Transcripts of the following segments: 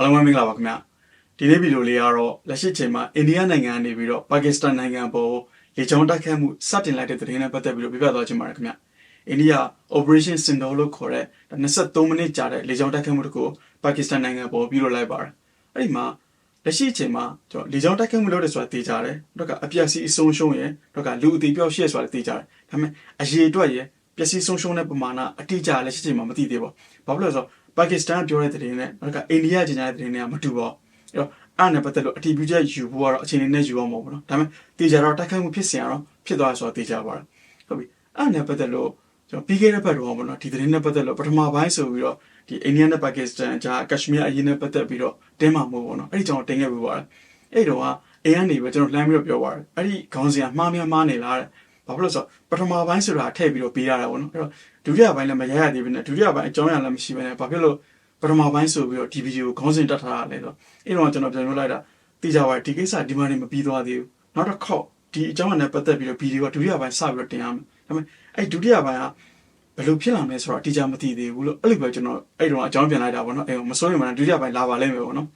အားလုံးပဲမင်္ဂလာပါခင်ဗျာဒီနေ့ဗီဒီယိုလေးကတော့လက်ရှိချိန်မှာအိန္ဒိယနိုင်ငံကနေပြီးတော့ပါကစ္စတန်နိုင်ငံပေါ်လေကြောင်းတိုက်ခိုက်မှုစတင်လိုက်တဲ့သတင်းနဲ့ပတ်သက်ပြီးတော့ပြပြသွားချင်ပါတယ်ခင်ဗျာအိန္ဒိယ Operation Sindoor လို့ခေါ်တဲ့23မိနစ်ကြာတဲ့လေကြောင်းတိုက်ခိုက်မှုတစ်ခုကိုပါကစ္စတန်နိုင်ငံပေါ်ပြုလုပ်လိုက်ပါတယ်အဲ့ဒီမှာလက်ရှိအချိန်မှာကျွန်တော်လေကြောင်းတိုက်ခိုက်မှုလုပ်တယ်ဆိုတာသိကြတယ်တော့ကအပြက်စီအဆုံးရှုံးရယ်တော့ကလူအသေးပြောက်ရှက်ဆိုတာသိကြတယ်ဒါပေမဲ့အရေးအတွက်ရယ်ပျက်စီးဆုံးရှုံးတဲ့ပမာဏအတိအကျလက်ရှိချိန်မှာမသိသေးပါဘူးဘာဖြစ်လို့လဲဆိုတော့ ပါကစ္စတန်ပြောတဲ့သတင်းနဲ့နောက်ကအိန္ဒိယကျင်တဲ့သတင်းတွေကမတူပါဘူး။အဲ့တော့အဲ့နဲ့ပတ်သက်လို့အတီးပြချက်ယူဖို့ကတော့အချိန်နဲ့ယူအောင်မဟုတ်ဘူးနော်။ဒါပေမဲ့တေချာတော့တိုက်ခိုက်မှုဖြစ်စင်အောင်ဖြစ်သွားဆိုတာတေချာပါတယ်။ဟုတ်ပြီ။အဲ့နဲ့ပတ်သက်လို့ကျွန်တော်ပြီးခဲ့တဲ့ဘက်တော့ဘောနော်ဒီသတင်းနဲ့ပတ်သက်လို့ပထမပိုင်းဆိုပြီးတော့ဒီအိန္ဒိယနဲ့ပါကစ္စတန်ကြားကက်ရှမီးယားအရေးနဲ့ပတ်သက်ပြီးတော့တင်းမာမှုပေါ့နော်။အဲ့ဒီကျွန်တော်တင်ခဲ့ပေးပါတယ်။အဲ့တော့ကအဲကနေပဲကျွန်တော်လှမ်းပြီးတော့ပြောပါတယ်။အဲ့ဒီခေါင်းစဉ်ကမှားများမှားနေလားတဲ့။ဘာဖြစ်လို့ဆိုတော့ပထမပိုင်းဆိုတာထည့်ပြီးတော့ပေးရတာပေါ့နော်။အဲ့တော့ ဒုတိယပိုင်းလည်းမရရသေးဘူးနဲ့ဒုတိယပိုင်းအကြောင်းအရာလည်းမရှိဘဲနဲ့ဘာဖြစ်လို့ပထမပိုင်းဆိုပြီးတော့ဒီဗီဒီယိုခေါင်းစဉ်တက်ထားတာလဲဆိုတော့အဲ့တော့ကျွန်တော်ပြန်ပြောလိုက်တာသိကြပါဒီကိစ္စဒီမှာနေမပြီးသွားသေးဘူးနောက်တစ်ခေါက်ဒီအကြောင်းအရာနဲ့ပတ်သက်ပြီးတော့ဗီဒီယိုကဒုတိယပိုင်းစပြီးတော့တင်ရမယ်ဒါပေမဲ့အဲ့ဒုတိယပိုင်းကဘယ်လိုဖြစ်လာမလဲဆိုတော့အတိအကျမသိသေးဘူးလို့အဲ့လိုပဲကျွန်တော်အဲ့တော့အကြောင်းပြန်လိုက်တာပေါ့နော်အဲ့မစိုးရင်မှဒုတိယပိုင်းလာပါလိမ့်မယ်ပေါ့နော်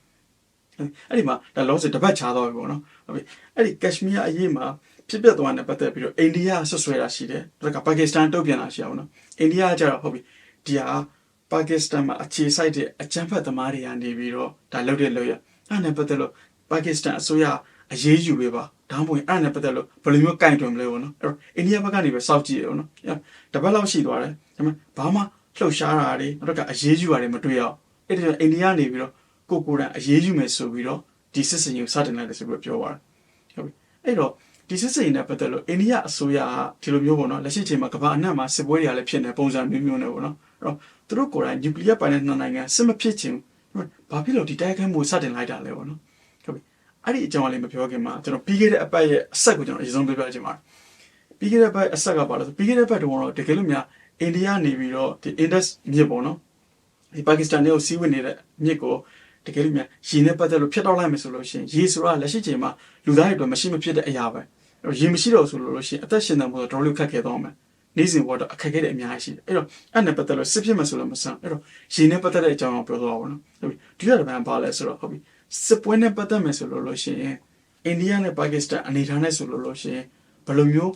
အဲ့ဒီမှာဒါလောစတပတ်ချားသွားပြီပေါ့နော်ဟုတ်ပြီအဲ့ဒီကက်ရှမီးယားအရေးမှာ ဖြစ်ပျက်သွားတဲ့ပတ်သက်ပြီးတော့အိန္ဒိယဆွဆွဲတာရှိတယ်ဒါကပါကစ္စတန်တုံ့ပြန်တာရှိအောင်နော်အိန္ဒိယကကျတော့ဟုတ်ပြီဒီဟာပါကစ္စတန်မှာအခြေစိုက်တဲ့အကြမ်းဖက်သမားတွေကနေပြီးတော့ဒါလုပ်တဲ့လုပ်ရအဲ့နဲ့ပတ်သက်လို့ပါကစ္စတန်အစိုးရအရေးယူပေးပါဒါမှမဟုတ်အဲ့နဲ့ပတ်သက်လို့ဘယ်လိုမျိုးကင်တွင်မလဲပေါ့နော်အဲ့တော့အိန္ဒိယဘက်ကနေပဲစောင့်ကြည့်ရအောင်နော်တပတ်လောက်ရှိသွားတယ်ဒါပေမဲ့ဘာမှလှုပ်ရှားတာတွေနောက်တော့ကအရေးယူတာတွေမတွေ့ရအောင်အဲ့ဒါကြောင့်အိန္ဒိယနေပြီးတော့ကိုကိုရန်အရေးယူမယ်ဆိုပြီးတော့ဒီစစ်စင်ကိုစတင်လိုက်တယ်ဆိုပြီးပြောသွားတယ်ဟုတ်ပြီအဲ့တော့ ဒီစစ်စင်နဲ့ပတ်သက်လို့အိန္ဒိယအစိုးရကဒီလိုမျိုးပေါ့နော်လက်ရှိချိန်မှာကမ္ဘာအနှံ့မှာစစ်ပွဲတွေကလည်းဖြစ်နေပုံစံမျိုးမျိုးနဲ့ပေါ့နော်အဲ့တော့သူတို့ကိုယ်တိုင်နျူကလ িয়ার ပိုင်တဲ့နှစ်နိုင်ငံစစ်မဖြစ်ချင်ဘူးဘာဖြစ်လို့ဒီတိုက်ခိုက်မှုစတင်လိုက်တာလဲပေါ့နော်ဟုတ်ပြီအဲ့ဒီအကြောင်းလေးမပြောခင်မှာကျွန်တော်ပြီးခဲ့တဲ့အပတ်ရဲ့အဆက်ကိုကျွန်တော်အရင်ဆုံးပြောပြချင်ပါတယ်ပြီးခဲ့တဲ့ဘက်အဆက်ကပါလို့ဆိုပြီးခဲ့တဲ့ဘက်တုန်းကတော့တကယ်လို့များအိန္ဒိယနေပြီးတော့ဒီ Indus မြစ်ပေါ့နော်ဒီပါကစ္စတန်နဲ့ကိုစီးဝင်နေတဲ့မြစ်ကိုတကယ်လို့များရေနဲ့ပတ်သက်လို့ဖျက်တော့လိုက်မယ်ဆိုလို့ရှိရင်ရေဆိုတာလက်ရှိချိန်မှာလူသားတွေအတွက်မရှိမဖြစ်တဲ့အရာပဲ ရေမရှိတော့ဆိုလို့ရှိရင်အသက်ရှင်နေမှုတော့တော်တော်ခက်ခဲသွားမယ်နေ့စဉ်ဘဝတော့အခက်အခဲတွေအများကြီးရှိတယ်အဲ့တော့အဲ့နဲ့ပတ်သက်လို့စစ်ဖြစ်မယ်ဆိုလို့မဆန်အဲ့တော့ရေနဲ့ပတ်သက်တဲ့အကြောင်းကိုပြောသွားပါဘောနော်ဟုတ်ပြီဒီရတဲ့ဘန်ပါလဲဆိုတော့ဟုတ်ပြီစစ်ပွဲနဲ့ပတ်သက်မယ်ဆိုလို့လို့ရှိရင်အိန္ဒိယနဲ့ပါကစ္စတန်အနေထားနဲ့ဆိုလို့လို့ရှိရင်ဘယ်လိုမျိုး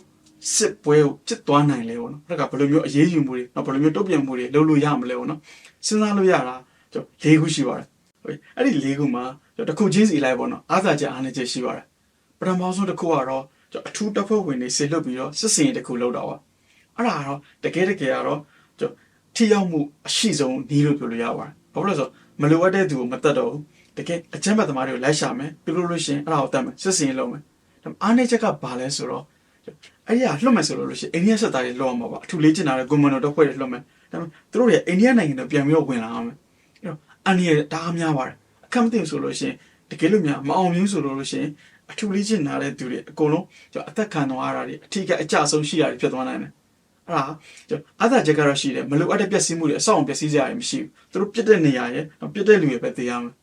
စစ်ပွဲကိုဖြစ်သွားနိုင်လဲပေါ့နော်။ဒါကဘယ်လိုမျိုးအရေးယူမှုတွေနောက်ဘယ်လိုမျိုးတုံ့ပြန်မှုတွေလုပ်လို့ရမလဲပေါ့နော်။စဉ်းစားလို့ရတာကျွန်တော်၄ခုရှိပါတယ်။ဟုတ်ပြီ။အဲ့ဒီ၄ခုမှာကျွန်တော်တစ်ခုချင်းစီလိုက်ပေါ့နော်။အားသာချက်အားနည်းချက်ရှိပါတယ်။ပထမဆုံးတစ်ခုကတော့ ကျွန်တော်အထူးတပ်ဖွဲ့ဝင်တွေဆေလွတ်ပြီးတော့စစ်စင်တစ်ခုလုပ်တော့ပါ။အဲ့ဒါကတော့တကယ်တကယ်ကတော့ကျွန်တော်ထိရောက်မှုအရှိဆုံးနီးလို့ပြောလို့ရပါတယ်။ဘာလို့လဲဆိုတော့မလိုအပ်တဲ့သူကိုမတတ်တော့ဘူး။တကယ်အချမ်းဘတ်သမားတွေကိုလိုက်ရှာမယ်ပြလို့လို့ရှိရင်အဲ့ဒါကိုတတ်မယ်စစ်စင်လုပ်မယ်။ဒါအားနည်းချက်ကဘာလဲဆိုတော့အဲ့ဒီကလွတ်မယ်ဆိုလို့ရှိရင်အိန္ဒိယစစ်သားတွေလွတ်အောင်ပါပါအထူလေးကျင်လာတဲ့ကွန်မန်ဒိုတပ်ဖွဲ့တွေလွတ်မယ်ဒါပေမဲ့သူတို့တွေအိန္ဒိယနိုင်ငံတော့ပြန်ပြီးတော့ဝင်လာအောင်မယ်အဲ့တော့အန်ဒီရတားများပါတယ်အခက်မသိဘူးဆိုလို့ရှိရင်တကယ်လို့များမအောင်မြင်ဆိုလို့ရှိရင် အထူလေးကျင်လာတဲ့သူတွေအကုန်လုံးကျွန်တော်အသက်ခံသွားရတာတွေအထီးကအကြဆုံးရှိတာတွေဖြစ်သွားနိုင်တယ်အဲ့ဒါကျွန်တော်အသာချက်ကတော့ရှိတယ်မလိုအပ်တဲ့ပျက်စီးမှုတွေအဆောက်အုံပျက်စီးစရာတွေမရှိဘူးသူတို့ပြစ်တဲ့နေရာရဲ့ပြစ်တဲ့လူတွေပဲသိရမယ်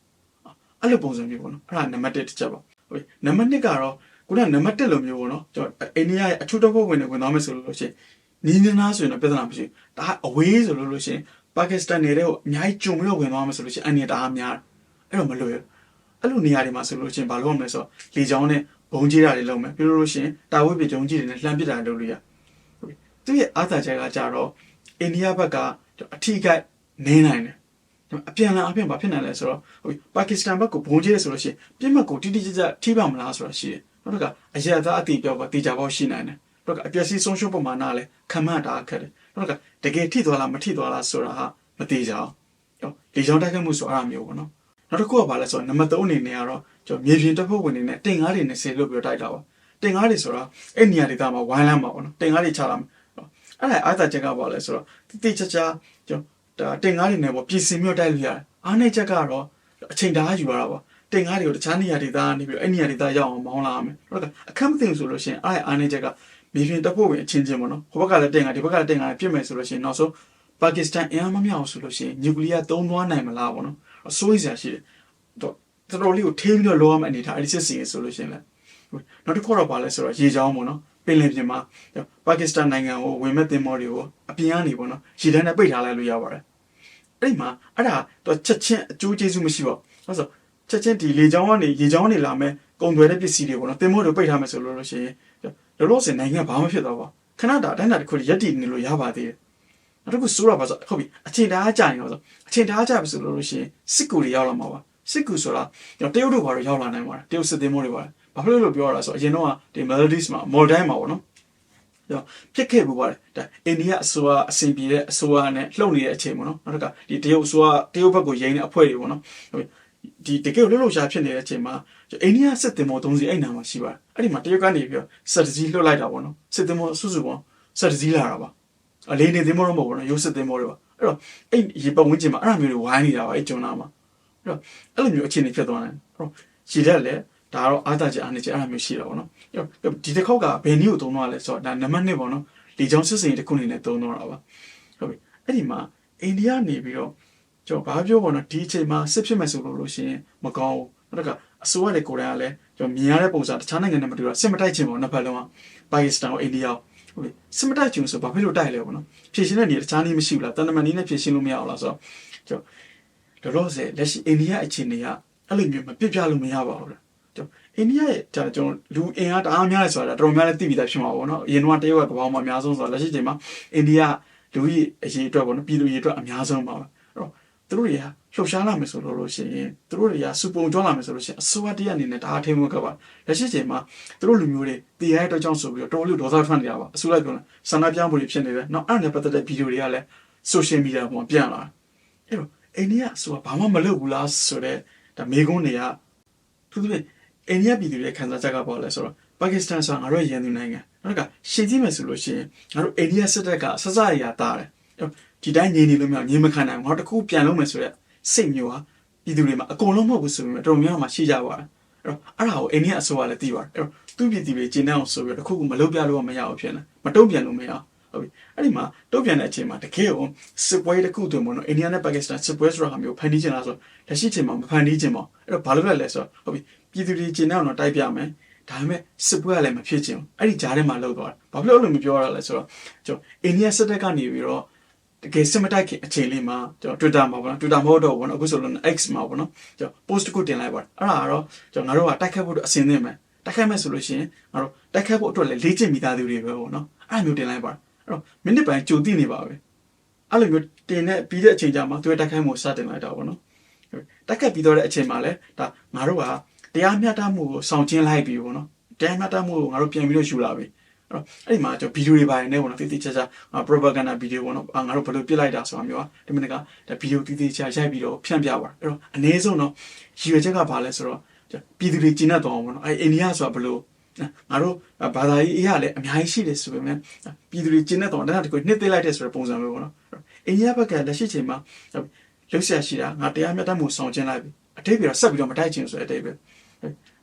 အဲ့လိုပုံစံမျိုးပေါ့နော်အဲ့ဒါနံပါတ်1တစ်ချက်ပါဟုတ်ပြီနံပါတ်2ကတော့ခုနကနံပါတ်1လိုမျိုးပေါ့နော်ကျွန်တော်အိန္ဒိယရဲ့အထူးတပ်ဖွဲ့ဝင်တွေဝင်သွားမယ်ဆိုလို့ရှိရင်နီးနီးနားဆိုရင်တော့ပြဿနာမရှိဘူးဒါအဝေးဆိုလို့လို့ရှိရင်ပါကစ္စတန်နေတဲ့ကိုအများကြီးဂျုံပြီးတော့ဝင်သွားမယ်ဆိုလို့ရှိရင်အန်နီတာအများအဲ့တော့မလွယ် အဲ့လိုနေရာတွေမှာဆိုလို့ရှိရင်ဘာလုပ်ရမလဲဆိုတော့လေချောင်းနဲ့ဘုံကြီးတာတွေလုပ်မယ်ပြီးလို့ရှိရင်တာဝိပ္ပဂျုံကြီးတွေနဲ့လှမ်းပစ်တာလုပ်လို့ရသူရဲ့အာသာချက်ကကြတော့အိန္ဒိယဘက်ကအထီးကနင်းနိုင်တယ်အပြန်လာအပြန်ဘာဖြစ်နိုင်လဲဆိုတော့ဟိုပါကစ္စတန်ဘက်ကဘုံကြီးတယ်ဆိုလို့ရှိရင်ပြစ်မှတ်ကိုတိတိကျကျထိပါမလားဆိုတာရှိတယ်နောက်တစ်ခါအရသာအတိပြောပါတေချာပေါရှိနိုင်တယ်နောက်တစ်ခါအပျက်စီးဆုံးရှုံးပမာဏလည်းခံမှတ်တာခက်တယ်နောက်တစ်ခါတကယ်ထိသွားလားမထိသွားလားဆိုတာဟာမသေးကြအောင်လေကြောင်းတိုက်ခတ်မှုဆိုအဲ့လိုမျိုးပေါ့နော် နောက်တစ်ခုကဘာလဲဆိုတော့နံပါတ်3အနေနဲ့ကတော့ကျွန်တော်မြေပြင်တပ်ဖွဲ့ဝင်တွေနဲ့တင်ကားတွေနဲ့ဆေလို့ပြောတိုက်တာပါတင်ကားတွေဆိုတော့အဲ့နေရာဒေသမှာဝိုင်းလမ်းပါပေါ့နော်တင်ကားတွေချလာမယ်အဲ့ဒါအားသာချက်ကဘာလဲဆိုတော့တိတိကျကျကျွန်တော်ဒါတင်ကားတွေနဲ့ပေါ့ပြည်စင်မြို့တိုက်လို့ရတယ်အားနေချက်ကတော့အချိန်တအားယူရတာပေါ့တင်ကားတွေကိုတခြားနေရာဒေသကနေပြီးအဲ့နေရာဒေသရောက်အောင်မောင်းလာရမယ်ဟုတ်ကဲ့အခက်မသိဘူးဆိုလို့ရှိရင်အဲ့အားနေချက်ကမြေပြင်တပ်ဖွဲ့ဝင်အချင်းချင်းပေါ့နော်ဟိုဘက်ကလည်းတင်ကားဒီဘက်ကလည်းတင်ကားပြစ်မယ်ဆိုလို့ရှိရင်နောက်ဆုံးပါကစ္စတန်အင်အားမမြောက်ဆိုလို့ရှိရင်နျူကလ িয়ার သုံးသွားနိုင်မလားပေါ့နော် အစိုးရဆရာရှိတယ်တော့တော်တော်လေးကိုထိပြီးတော့လောရမယ့်အနေထားအဲ့ဒီစစ်စင်ဆိုလို့ရှိရင်လည်းနောက်တစ်ခုတော့ပါလဲဆိုတော့ရေချောင်းပေါ့နော်ပင်လယ်ပြင်မှာပါကစ္စတန်နိုင်ငံကိုဝင်မဲ့သင်္ဘောတွေကိုအပြင်ကနေပေါ့နော်ရေတန်းနဲ့ပိတ်ထားလိုက်လို့ရပါတယ်အဲ့ဒီမှာအဲ့ဒါတော့ချက်ချင်းအကျိုးကျေးဇူးမရှိပါဘူးဟုတ်ဆိုချက်ချင်းဒီလေချောင်းကနေရေချောင်းနေလာမယ်ကုန်သွယ်တဲ့ပစ္စည်းတွေပေါ့နော်တင်မို့တို့ပိတ်ထားမယ်ဆိုလို့လို့ရှိရင်လောလောဆယ်နိုင်ငံဘာမှဖြစ်တော့ပါခဏတာအတိုင်းတာတစ်ခုရက်တည်နေလို့ရပါသေးတယ် နောက်တစ်ခုစိုးရပါဆိုဟုတ်ပြီအချိန်တအားကြာနေတော့ဆိုအချိန်တအားကြာပြီဆိုလို့လို့ရှိရင်စစ်ကူတွေရောက်လာမှာပါစစ်ကူဆိုတာတရုတ်တို့ဘာလို့ရောက်လာနိုင်မှာလဲတရုတ်စစ်သည်မို့တွေပါဘာဖြစ်လို့လို့ပြောရတာဆိုအရင်တော့ဒီ melodies မှာ modern မှာပေါ့နော်ကြောဖြစ်ခဲ့ဘူးပါတယ်ဒါအိန္ဒိယအစိုးရအစဉ်ပြေတဲ့အစိုးရနဲ့လှုပ်နေတဲ့အချိန်ပေါ့နော်နောက်တစ်ခါဒီတရုတ်အစိုးရတရုတ်ဘက်ကိုရိမ့်တဲ့အဖွဲ့တွေပေါ့နော်ဒီတကယ်လှုပ်လှုပ်ရှားဖြစ်နေတဲ့အချိန်မှာအိန္ဒိယစစ်တင်မောသုံးစီအဲ့နာမှာရှိပါတယ်အဲ့ဒီမှာတရုတ်ကနေပြီးတော့စက်တကြီးလှုပ်လိုက်တာပေါ့နော်စစ်တင်မောစုစုပေါင်းစက်တကြီးလာတာပါ အလေးနေတင်မောတော့မဟုတ်ဘူးနော်ရိုးစစ်တင်မောတွေပါအဲ့တော့အဲ့ရေပတ်ဝန်းကျင်မှာအဲ့အမျိုးတွေဝိုင်းနေတာပါအဲ့ကျွန်းသားမှာအဲ့တော့အဲ့လိုမျိုးအခြေအနေဖြစ်သွားတယ်အဲ့တော့ရေတက်လည်းဒါကတော့အာသာချက်အားနေချက်အဲ့လိုမျိုးရှိတာပေါ့နော်ဒီတစ်ခေါက်ကဘယ်နည်းကိုသုံးတော့လဲဆိုတော့ဒါနံပါတ်1ပေါ့နော်လေချောင်းစစ်စင်တစ်ခုအနေနဲ့သုံးတော့တာပါဟုတ်ပြီအဲ့ဒီမှာအိန္ဒိယနေပြီးတော့ကျွန်တော်ဘာပြောပေါ့နော်ဒီအချိန်မှာစစ်ဖြစ်မယ်ဆိုလို့လို့ရှိရင်မကောင်းဘူးနောက်တစ်ခါအစိုးရတွေကိုယ်တိုင်ကလည်းကျွန်တော်မြင်ရတဲ့ပုံစံတခြားနိုင်ငံနဲ့မတူတော့စစ်မတိုက်ချင်ပါဘူးနှစ်ဖက်လုံးကပါကစ္စတန်ကိုအိန္ဒိယ ဟုတ်ပြီစစ်မတိုက်ချင်ဆိုဘာဖြစ်လို့တိုက်လဲပေါ့နော်ဖြည့်ရှင်းတဲ့နေရာတခြားနည်းမရှိဘူးလားတန်တမန်နည်းနဲ့ဖြည့်ရှင်းလို့မရအောင်လားဆိုတော့ကျွန်တော်လောလောဆယ်လက်ရှိအိန္ဒိယအခြေအနေကအဲ့လိုမျိုးမပြစ်ပြလို့မရပါဘူးလားကျွန်တော်အိန္ဒိယရဲ့ဒါကျွန်တော်လူအင်အားတအားများတယ်ဆိုတာတော်တော်များလည်းသိပြီးသားဖြစ်မှာပေါ့နော်အရင်ကတရုတ်ကကမ္ဘာမှာအများဆုံးဆိုတော့လက်ရှိချိန်မှာအိန္ဒိယလူကြီးအရေးအတွက်ပေါ့နော်ပြည်သူရေးအတွက်အများဆုံးပါပဲအဲ့တော့သူတို့တွေက လှုပ်ရှားလာမယ်ဆိုလို့လို့ရှိရင်သူတို့တွေကစူပုံကျွမ်းလာမယ်ဆိုလို့ရှိရင်အစိုးရတရက်အနေနဲ့ဒါအထင်မကပါလက်ရှိချိန်မှာသူတို့လူမျိုးတွေတည်ရတဲ့အတွက်ကြောင့်ဆိုပြီးတော့တော်လို့ဒေါသထွက်နေတာပါအစိုးရကလည်းဆန္ဒပြမှုတွေဖြစ်နေတယ်နောက်အဲ့ဒါနဲ့ပတ်သက်တဲ့ဗီဒီယိုတွေကလည်း social media ပေါ်မှာပြန်လာအဲ့တော့အိန္ဒိယအစိုးရဘာမှမလုပ်ဘူးလားဆိုတော့ဒါမေကွန်းတွေကသူတို့အိန္ဒိယပြည်သူတွေခံစားချက်ကပေါ့လဲဆိုတော့ပါကစ္စတန်ဆိုတာငါတို့ရန်သူနိုင်ငံနောက်ကရှင်းကြည့်မယ်ဆိုလို့ရှိရင်ငါတို့အိန္ဒိယစစ်တပ်ကဆဆရရတာတယ်ဒီတိုင်းနေနေလို့မရငြင်းမခံနိုင်ဘူးငါတို့တခုပြန်လုံးမယ်ဆိုတော့ စိတ်မျိုးဟာပြည်သူတွေမှာအကုန်လုံးမဟုတ်ဘူးဆိုပေမဲ့တော်တော်များများမှာရှိကြပါတယ်အဲ့တော့အဲ့ဒါကိုအိန္ဒိယအစိုးရလည်းသိပါတယ်အဲ့တော့သူ့ပြည်သူတွေကျင်းနေအောင်ဆိုပြီးတော့တခုခုမလုပ်ပြလို့မရအောင်ဖြစ်နေမတုံ့ပြန်လို့မရအောင်ဟုတ်ပြီအဲ့ဒီမှာတုံ့ပြန်တဲ့အချိန်မှာတကယ်ကိုစစ်ပွဲတစ်ခုတွင်ပေါ့နော်အိန္ဒိယနဲ့ပါကစ္စတန်စစ်ပွဲဆိုတာမျိုးဖန်တီးချင်တာဆိုလက်ရှိချိန်မှာမဖန်တီးချင်ပါဘူးအဲ့တော့ဘာလို့လဲလဲဆိုတော့ဟုတ်ပြီပြည်သူတွေကျင်းနေအောင်တော့တိုက်ပြမယ်ဒါပေမဲ့စစ်ပွဲကလည်းမဖြစ်ချင်ဘူးအဲ့ဒီကြားထဲမှာလောက်သွားတယ်ဘာဖြစ်လို့အဲ့လိုမပြောရလဲဆိုတော့ကျွန်တော်အိန္ဒိယစစ်တပ်ကနေပြီးတော့ တကယ်စစ်မတိုက်ခင်အချိန်လေးမှာကျွန်တော် Twitter မှာပေါ့နော် Twitter မဟုတ်တော့ဘူးနော်အခုဆိုလို့ X မှာပေါ့နော်ကျွန်တော် post တစ်ခုတင်လိုက်ပါတယ်အဲ့ဒါကတော့ကျွန်တော်ငါတို့ကတိုက်ခတ်ဖို့အဆင်သင့်မယ်တိုက်ခတ်မယ်ဆိုလို့ရှိရင်ငါတို့တိုက်ခတ်ဖို့အတွက်လည်းလေ့ကျင့်မိသားစုတွေပဲပေါ့နော်အဲ့လိုမျိုးတင်လိုက်ပါတယ်အဲ့တော့မိနစ်ပိုင်းကြိုသိနေပါပဲအဲ့လိုမျိုးတင်တဲ့ပြီးတဲ့အချိန်ကျမှသူရဲ့တိုက်ခိုက်မှုစတင်လိုက်တာပေါ့နော်တိုက်ခတ်ပြီးတော့တဲ့အချိန်မှာလည်းဒါငါတို့ကတရားမျှတမှုကိုဆောင်ကျင်းလိုက်ပြီပေါ့နော်တရားမျှတမှုကိုငါတို့ပြန်ပြီးတော့ယူလာပြီအဲ့ တော့အဲ့ဒီမှာကျွန်တော်ဗီဒီယိုတွေပါတယ်နဲ့ပေါ့နော်တိတိကျကျ propaganda ဗီဒီယိုပေါ့နော်ငါတို့ဘယ်လိုပြစ်လိုက်တာဆိုတာမျိုးอ่ะဒီမနက်ကဒါဗီဒီယိုတိတိကျကျရိုက်ပြီးတော့ဖြန့်ပြပါအဲ့တော့အနည်းဆုံးတော့ရည်ရွယ်ချက်ကဘာလဲဆိုတော့ပြည်သူတွေကျင်းတတ်သွားအောင်ပေါ့နော်အဲ့အိန္ဒိယဆိုတာဘယ်လိုငါတို့ဘာသာရေးအရာလည်းအများကြီးရှိတယ်ဆိုပေမဲ့ပြည်သူတွေကျင်းတတ်တော့တန်းတကွနှစ်သိလိုက်တဲ့ဆိုတဲ့ပုံစံမျိုးပေါ့နော်အိန္ဒိယဘက်ကလက်ရှိချိန်မှာလှုပ်ရှားရှိတာငါတရားမျှတမှုဆောင်ကျင်းလိုက်ပြီအတိတ်ပြီးတော့ဆက်ပြီးတော့မတိုက်ချင်ဆိုတဲ့အတိတ်ပဲ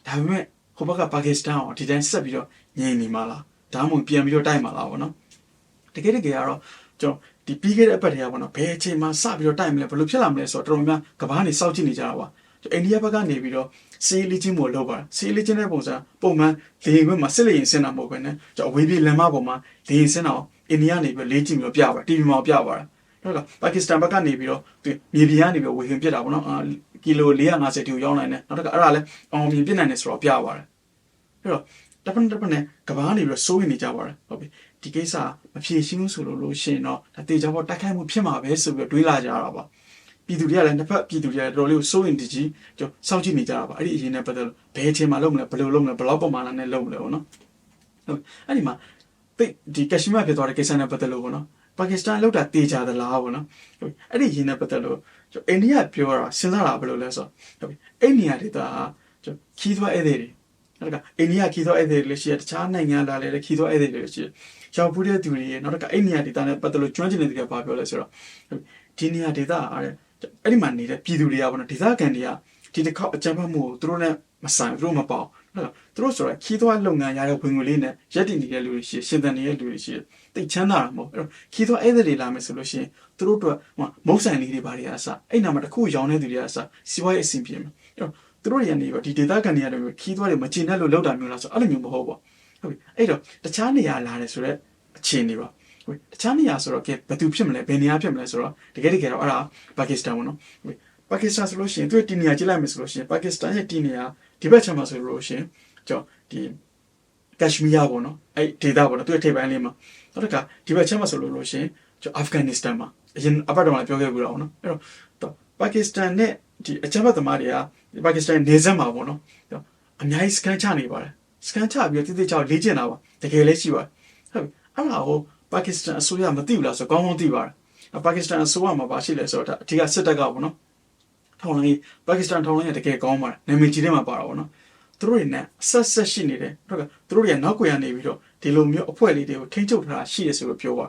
ဒါပေမဲ့ဟိုဘက်ကပါကစ္စတန်ကိုဒီတိုင်းဆက်ပြီးတော့ငြိမ်နေမှာလား ဒါမှမဟုတ်ပြန်ပြီးတော့တိုက်မှာလားပေါ့နော်တကယ်တကယ်ကတော့ကျွန်တော်ဒီပြီးခဲ့တဲ့အပတ်တည်းကပေါ့နော်ဘယ်အချိန်မှစပြီးတော့တိုက်မလဲဘယ်လိုဖြစ်လာမလဲဆိုတော့တော်တော်များကဘာနေစောင့်ကြည့်နေကြတာပါအိန္ဒိယဘက်ကနေပြီးတော့စီးလီချင်းမို့လောက်ပါစီးလီချင်းတဲ့ပုံစံပုံမှန်လေရင်ခွင့်မှာစစ်လေရင်ဆင်းတာမဟုတ်ဘဲနဲ့ကျွန်တော်အဝေးပြေးလမ်းမပေါ်မှာလေရင်ဆင်းတာကိုအိန္ဒိယနေပြီးလေးကြည့်ပြီးတော့ပြပါတီဗီမှာပြပါတာဟုတ်လားပါကစ္စတန်ဘက်ကနေပြီးတော့သူမြေပြင်ကနေပြီးတော့ဝေဟင်ပြစ်တာပေါ့နော်အာကီလို450တီကိုရောက်နိုင်တယ်နောက်တစ်ခါအဲ့ဒါလည်းအောင်မြင်ပြစ်နိုင်တယ်ဆိုတော့ပြပါတယ်အဲ့တော့ တပန်တပန်နဲ့ကဘာနေပြီးတော့စိုးရင်နေကြပါတယ်ဟုတ်ပြီဒီကိစ္စမဖြေရှင်းဘူးဆိုလို့လို့ရှိရင်တော့ဒါတေချာပေါ်တိုက်ခိုက်မှုဖြစ်မှာပဲဆိုပြီးတော့တွေးလာကြတာပါပြည်သူတွေကလည်းတစ်ဖက်ပြည်သူတွေကတော်တော်လေးကိုစိုးရင်တကြီးကျွန်တော်စောင့်ကြည့်နေကြတာပါအဲ့ဒီအရင်နဲ့ပတ်သက်လို့ဘယ်အချိန်မှလုပ်မလဲဘယ်လိုလုပ်မလဲဘယ်လောက်ပမာဏနဲ့လုပ်မလဲပေါ့နော်ဟုတ်အဲ့ဒီမှာတိတ်ဒီကက်ရှမီးယားဖြစ်သွားတဲ့ကိစ္စနဲ့ပတ်သက်လို့ပေါ့နော်ပါကစ္စတန်လောက်တာတေချာသလားပေါ့နော်ဟုတ်အဲ့ဒီရင်းနဲ့ပတ်သက်လို့ကျွန်တော်အိန္ဒိယပြောတာစဉ်းစားတာဘယ်လိုလဲဆိုတော့ဟုတ်အဲ့နေရာဒေတာကျွန်တော်ခီးသွားဧည့်သည်တွေ နောက်ကအိန္ဒိယခီးသွားဧည့်သည်တွေလည်းရှိတယ်တခြားနိုင်ငံလာလည်းခီးသွားဧည့်သည်တွေလည်းရှိတယ်ရောက်ဘူးတဲ့သူတွေရဲ့နောက်တစ်ခါအဲ့နေရာဒေတာနဲ့ပတ်သက်လို့ကျွမ်းကျင်တဲ့သူကဘာပြောလဲဆိုတော့ဒီနေရာဒေတာအားတဲ့အဲ့ဒီမှာနေတဲ့ပြည်သူတွေကပေါ့နော်ဒေသခံတွေကဒီတစ်ခေါက်အကြမ်းဖက်မှုကိုသူတို့နဲ့မဆိုင်သူတို့မပေါအောင်ဟုတ်လားသူတို့ဆိုတာခီးသွားလုပ်ငန်းရတဲ့ဝင်ငွေလေးနဲ့ရက်တည်နေတဲ့လူတွေရှိရှင်သန်နေတဲ့လူတွေရှိတိတ်ချမ်းသာတာမဟုတ်အဲ့တော့ခီးသွားဧည့်သည်တွေလာမယ်ဆိုလို့ရှိရင်သူတို့အတွက်ဟိုမုတ်ဆိုင်လေးတွေဘာတွေအစားအဲ့နာမှာတစ်ခုရောင်းနေသူတွေအစားစီးပွားရေးအဆင်ပြေမယ်အဲ့တော့ သူတို့တွေကနေပြီးဒီဒေသခံတွေကနေပြီးခီးသွားတွေမကျင်တဲ့လို့လောက်တာမျိုးလားဆိုအဲ့လိုမျိုးမဟုတ်ပါဟုတ်ပြီအဲ့တော့တခြားနေရာလာတယ်ဆိုတော့အခြေအနေပါဟိုတခြားနေရာဆိုတော့ကဲဘယ်သူဖြစ်မလဲဘယ်နေရာဖြစ်မလဲဆိုတော့တကယ်တကယ်တော့အဲ့ဒါပါကစ္စတန်ပေါ့နော်ဟိုပါကစ္စတန်ဆိုလို့ရှိရင်သူ့တီနေရာကြည့်လိုက်မယ်ဆိုလို့ရှိရင်ပါကစ္စတန်ရဲ့တီနေရာဒီဘက်ခြမ်းမှာဆိုလို့ရှိရင်ကျွန်တော်ဒီကက်ရှ်မီးယားပေါ့နော်အဲ့ဒေသပေါ့နော်သူ့ရဲ့ထိပ်ပိုင်းလေးမှာနောက်တစ်ခါဒီဘက်ခြမ်းမှာဆိုလို့ရှိရင်ကျွန်တော်အာဖဂန်နစ္စတန်မှာအရင်အပတ်တော်မှာပြောခဲ့ပြီးတော့နော်အဲ့တော့ပါကစ္စတန်နဲ့ဒီအကြမ်းဖက်သမားတွေက ပါကစ္စတန်နေဆက်မှာပေါ့နော်အများကြီးစကန်ချနေပါတယ်စကန်ချပြီးတော့တိတိကျကျလေ့ကျင့်တာပါတကယ်လည်းရှိပါတယ်ဟုတ်ပြီအဲ့ဒါကိုပါကစ္စတန်အစိုးရမသိဘူးလားဆိုတော့ကောင်းကောင်းသိပါတယ်ပါကစ္စတန်အစိုးရမှာပါရှိလဲဆိုတော့ဒါအထူးကစစ်တပ်ကပေါ့နော်ထောင်လိုင်းပါကစ္စတန်ထောင်လိုင်းကတကယ်ကောင်းပါတယ်နာမည်ကြီးထဲမှာပါတာပေါ့နော်သူတို့တွေနဲ့ဆက်ဆက်ရှိနေတယ်ဟုတ်ကဲ့သူတို့တွေကနောက်ကွယ်ကနေပြီးတော့ဒီလိုမျိုးအဖွဲ့လေးတွေကိုထိန်းချုပ်ထားတာရှိတယ်ဆိုလို့ပြောပါ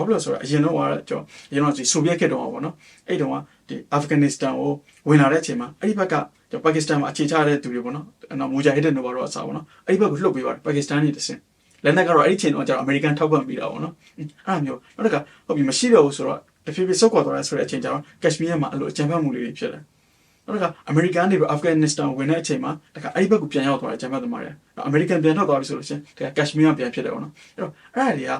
ဘာဖြစ်လို့ဆိုတော့အရင်တော့ကကျွန်တော်အရင်တော့ဒီဆိုဗီယက်ခေတ်တုန်းကပေါ့နော်အဲ့တုန်းကဒီအာဖဂန်နစ္စတန်ကိုဝင်လာတဲ့အချိန်မှာအဲ့ဒီဘက်ကကျွန်တော်ပါကစ္စတန်မှာအခြေချတဲ့သူတွေပေါ့နော်အဲ့တော့မူဂျာဟစ်ဒန်တို့ဘာလို့အစားပေါ့နော်အဲ့ဒီဘက်ကိုလှုပ်ပေးပါတယ်ပါကစ္စတန်နေတစင်လက်နက်ကတော့အဲ့ဒီချိန်တော့ကျတော့အမေရိကန်ထောက်ပံ့ပြီးတာပေါ့နော်အဲ့ဒါမျိုးနောက်တစ်ခါဟုတ်ပြီမရှိတော့ဘူးဆိုတော့တဖြည်းဖြည်းဆုတ်ခွာသွားတယ်ဆိုတဲ့အချိန်ကျတော့ကက်ရှ်မီးယားမှာအဲ့လိုအကြမ်းဖက်မှုလေးတွေဖြစ်တယ်နောက်တစ်ခါအမေရိကန်တွေအာဖဂန်နစ္စတန်ဝင်တဲ့အချိန်မှာတခါအဲ့ဒီဘက်ကိုပြန်ရောက်သွားတယ်ဂျမ်ဘတ်သမားတွေ။အမေရိကန်ပြန်ထွက်သွားပြီဆိုလို့ရှိရင်တခါကက်ရှ်မီးယားပြန်ဖြစ်တယ်ပေါ့နော်။အဲ့တော့အဲ့ဒါတွေက